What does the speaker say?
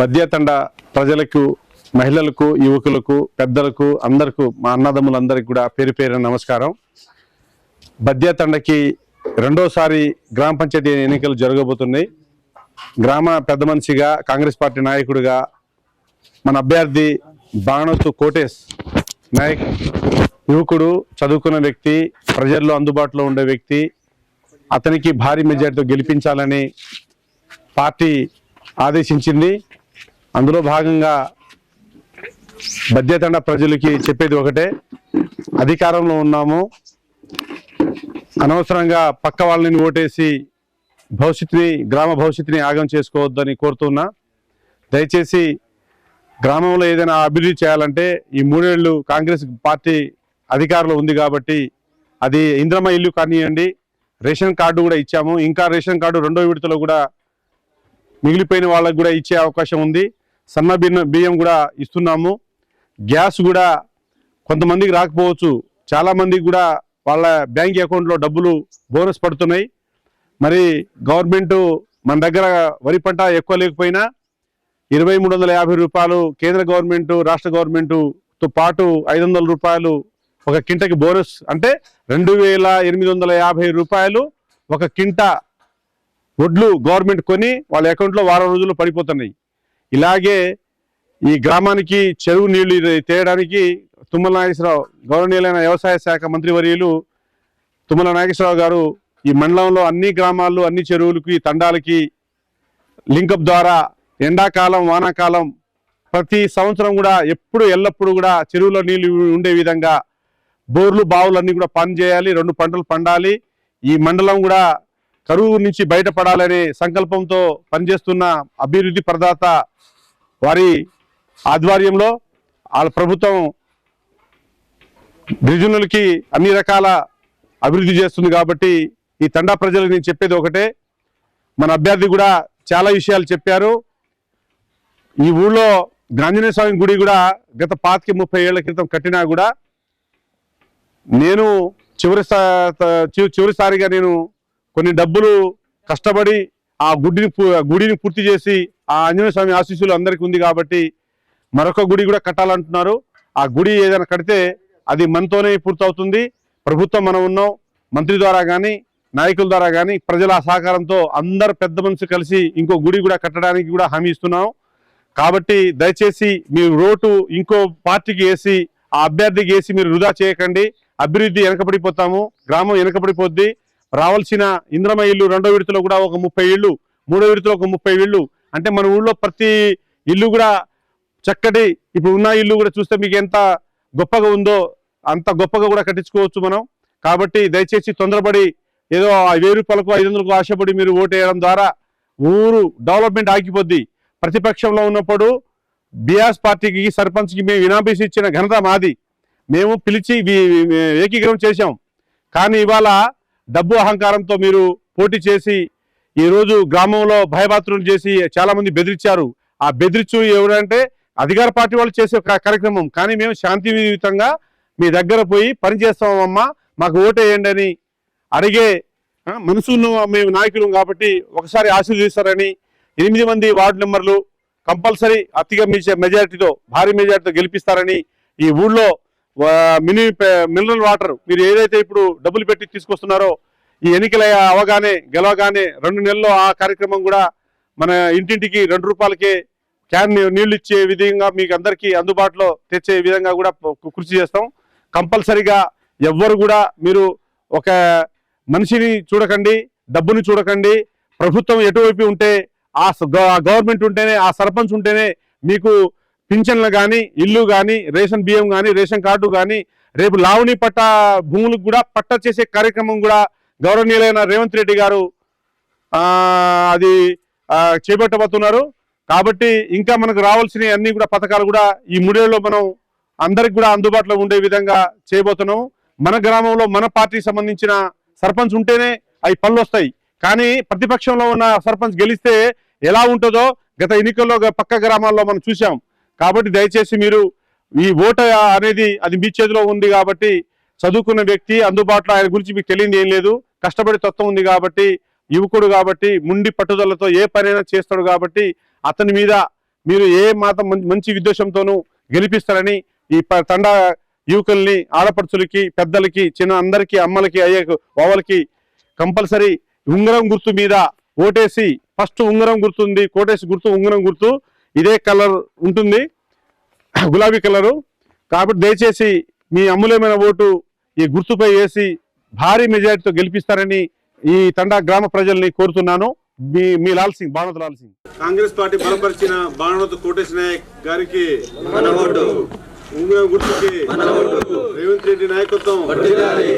బద్యతండ ప్రజలకు మహిళలకు యువకులకు పెద్దలకు అందరికీ మా అన్నదమ్ములందరికీ కూడా పేరు పేరు నమస్కారం. బద్యతండకి రెండోసారి గ్రామ పంచాయతీ ఎన్నికలు జరగబోతున్నాయి. గ్రామ పెద్ద మనిషిగా కాంగ్రెస్ పార్టీ నాయకుడిగా మన అభ్యర్థి బాణోతు కోటేశ్ నాయక్ యువకుడు చదువుకున్న వ్యక్తి ప్రజల్లో అందుబాటులో ఉండే వ్యక్తి అతనికి భారీ మెజార్టీతో గెలిపించాలని పార్టీ ఆదేశించింది. అందులో భాగంగా బద్యతండ ప్రజలకి చెప్పేది ఒకటే. అధికారంలో ఉన్నాము. అనవసరంగా పక్క వాళ్ళని ఓటేసి భవిష్యత్తుని గ్రామ భవిష్యత్తుని ఆగం చేసుకోవద్దని కోరుతున్నా. దయచేసి గ్రామంలో ఏదైనా అభివృద్ధి చేయాలంటే ఈ మూడేళ్ళు కాంగ్రెస్ పార్టీ అధికారంలో ఉంది కాబట్టి అది ఇంద్రమ ఇల్లు కానివ్వండి రేషన్ కార్డు కూడా ఇచ్చాము. ఇంకా రేషన్ కార్డు రెండో విడతలో కూడా మిగిలిపోయిన వాళ్ళకు కూడా ఇచ్చే అవకాశం ఉంది. సన్న బియ్యం బియ్యం కూడా ఇస్తున్నాము. గ్యాస్ కూడా కొంతమందికి రాకపోవచ్చు. చాలామందికి కూడా వాళ్ళ బ్యాంక్ అకౌంట్లో డబ్బులు బోనస్ పడుతున్నాయి. మరి గవర్నమెంటు మన దగ్గర వరి పంట ఎక్కువ లేకపోయినా ఇరవై మూడు వందల యాభై రూపాయలు కేంద్ర గవర్నమెంటు రాష్ట్ర గవర్నమెంటుతో పాటు ఐదు వందల రూపాయలు ఒక కింటకి బోనస్ అంటే రెండు వేల ఎనిమిది వందల యాభై రూపాయలు ఒక కింట వడ్లు గవర్నమెంట్ కొని వాళ్ళ అకౌంట్లో వారం రోజుల్లో పడిపోతున్నాయి. ఇలాగే ఈ గ్రామానికి చెరువు నీళ్ళు తేయడానికి తుమ్మల నాగేశ్వరరావు గౌరవనీయులైన వ్యవసాయ శాఖ మంత్రివర్యులు తుమ్మల నాగేశ్వరరావు గారు ఈ మండలంలో అన్ని గ్రామాల్లో అన్ని చెరువులకి తండాలకి లింకప్ ద్వారా ఎండాకాలం వానాకాలం ప్రతి సంవత్సరం కూడా ఎప్పుడు ఎల్లప్పుడూ కూడా చెరువులో నీళ్ళు ఉండే విధంగా బోర్లు బావులు అన్నీ కూడా పని చేయాలి రెండు పంటలు పండాలి. ఈ మండలం కూడా కరువు నుంచి బయటపడాలనే సంకల్పంతో పనిచేస్తున్న అభివృద్ధి ప్రదాత వారి ఆధ్వర్యంలో వాళ్ళ ప్రభుత్వం గిరిజనులకి అన్ని రకాల అభివృద్ధి చేస్తుంది కాబట్టి ఈ తండా ప్రజలకు నేను చెప్పేది ఒకటే. మన అభ్యర్థి కూడా చాలా విషయాలు చెప్పారు. ఈ ఊళ్ళో ఆంజనేయ స్వామి గుడి కూడా గత పాతికి ముప్పై ఏళ్ళ క్రితం కట్టినా కూడా నేను చివరి సా- చి- చివరిసారిగా నేను కొన్ని డబ్బులు కష్టపడి ఆ గుడిని గుడిని పూర్తి చేసి ఆ ఆంజనేయ స్వామి ఆశీస్సులు అందరికీ ఉంది కాబట్టి మరొక గుడి కూడా కట్టాలంటున్నారు. ఆ గుడి ఏదైనా కడితే అది మనతోనే పూర్తవుతుంది. ప్రభుత్వం మనం ఉన్నాం. మంత్రి ద్వారా కానీ నాయకుల ద్వారా కానీ ప్రజల సహకారంతో అందరు పెద్ద మనుషులు కలిసి ఇంకో గుడి కూడా కట్టడానికి కూడా హామీ ఇస్తున్నాం. కాబట్టి దయచేసి మీ రోటు ఇంకో పార్టీకి వేసి ఆ అభ్యర్థికి వేసి మీరు వృధా చేయకండి. అభివృద్ధి వెనకబడిపోతాము. గ్రామం వెనకబడిపోద్ది. రావాల్సిన ఇంద్రమ ఇల్లు రెండో విడతలో కూడా ఒక ముప్పై ఇళ్ళు మూడో విడతలో ఒక ముప్పై ఇళ్ళు. అంటే మన ఊళ్ళో ప్రతి ఇల్లు కూడా చక్కటి ఇప్పుడు ఉన్న ఇల్లు కూడా చూస్తే మీకు ఎంత గొప్పగా ఉందో అంత గొప్పగా కూడా కట్టించుకోవచ్చు మనం. కాబట్టి దయచేసి తొందరపడి ఏదో వెయ్యి రూపాయలకు ఐదు వందలకు ఆశపడి మీరు ఓటు వేయడం ద్వారా ఊరు డెవలప్మెంట్ ఆగిపోద్ది. ప్రతిపక్షంలో ఉన్నప్పుడు బీఆర్ఎస్ పార్టీకి సర్పంచ్కి మేము వినాపేసి ఇచ్చిన ఘనత మాది. మేము పిలిచి వి- ఏకీకరణ చేశాం. కానీ ఇవాళ డబ్బు అహంకారంతో మీరు పోటీ చేసి ఈరోజు గ్రామంలో భయభాత్రులు చేసి చాలామంది బెదిరించారు. ఆ బెదిరించు ఎవరంటే అధికార పార్టీ వాళ్ళు చేసే కార్యక్రమం. కానీ మేము శాంతియుతంగా మీ దగ్గర పోయి పని చేస్తామమ్మా మాకు ఓటేయండి అని అడిగే మనసును మేము నాయకులు కాబట్టి ఒకసారి ఆశీర్వదిస్తారని ఎనిమిది మంది వార్డు నెంబర్లు కంపల్సరీ అతిగా మెజారిటీతో భారీ మెజారిటీతో గెలిపిస్తారని ఈ ఊళ్ళో మినీ మినరల్ వాటర్ మీరు ఏదైతే ఇప్పుడు డబ్బులు పెట్టి తీసుకొస్తున్నారో ఈ ఎన్నికల అవగానే గెలవగానే రెండు నెలల్లో ఆ కార్యక్రమం కూడా మన ఇంటింటికి రెండు రూపాయలకే క్యాన్ నీళ్ళు నీళ్ళు ఇచ్చే విధంగా మీకు అందరికీ అందుబాటులో తెచ్చే విధంగా కూడా కృషి చేస్తాం. కంపల్సరీగా ఎవ్వరు కూడా మీరు ఒక మనిషిని చూడకండి డబ్బుని చూడకండి. ప్రభుత్వం ఎటువైపు ఉంటే ఆ గవర్నమెంట్ ఉంటేనే ఆ సర్పంచ్ ఉంటేనే మీకు పింఛన్లు కానీ ఇల్లు కానీ రేషన్ బియ్యం కానీ రేషన్ కార్డు కానీ రేపు లావణి పట్ట భూములకు కూడా పట్ట చేసే కార్యక్రమం కూడా గౌరవనీయులైన రేవంత్ రెడ్డి గారు అది చేపట్టబోతున్నారు. కాబట్టి ఇంకా మనకు రావాల్సిన అన్ని కూడా పథకాలు కూడా ఈ మూడేళ్ళలో మనం అందరికి కూడా అందుబాటులో ఉండే విధంగా చేయబోతున్నాం. మన గ్రామంలో మన పార్టీకి సంబంధించిన సర్పంచ్ ఉంటేనే అవి పనులు వస్తాయి. కానీ ప్రతిపక్షంలో ఉన్న సర్పంచ్ గెలిస్తే ఎలా ఉంటుందో గత ఎన్నికల్లో గ- పక్క గ్రామాల్లో మనం చూసాం కాబట్టి దయచేసి మీరు ఈ ఓటు అనేది అది మీ చేతిలో ఉంది కాబట్టి చదువుకున్న వ్యక్తి అందుబాటులో ఆయన గురించి మీకు తెలియదు ఏం లేదు. కష్టపడి తత్వం ఉంది కాబట్టి యువకుడు కాబట్టి ముండి పట్టుదలతో ఏ పనైనా చేస్తాడు కాబట్టి అతని మీద మీరు ఏ మాత్రం మంచి విద్వేషంతోనూ గెలిపిస్తారని ఈ తండా యువకుల్ని ఆడపడుచులకి పెద్దలకి చిన్న అందరికీ అమ్మలకి అయ్యే ఓవలకి కంపల్సరీ ఉంగరం గుర్తు మీద ఓటేసి ఫస్ట్ ఉంగరం గుర్తుంది కోటేసి గుర్తు ఉంగరం గుర్తు ఇదే కలర్ ఉంటుంది గులాబీ కలరు. కాబట్టి దయచేసి మీ అమూల్యమైన ఓటు ఈ గుర్తుపై వేసి భారీ మెజారిటీతో గెలిపిస్తారని ఈ తండా గ్రామ ప్రజల్ని కోరుతున్నాను. మీ మీ లాల్ సింగ్ బాణోత్ లాల్ సింగ్. కాంగ్రెస్ పార్టీ బలపరిచిన బాణవత్ కోటేశ్ నాయక్ గారికి గుర్తుకి రేవంత్ రెడ్డి నాయకత్వం.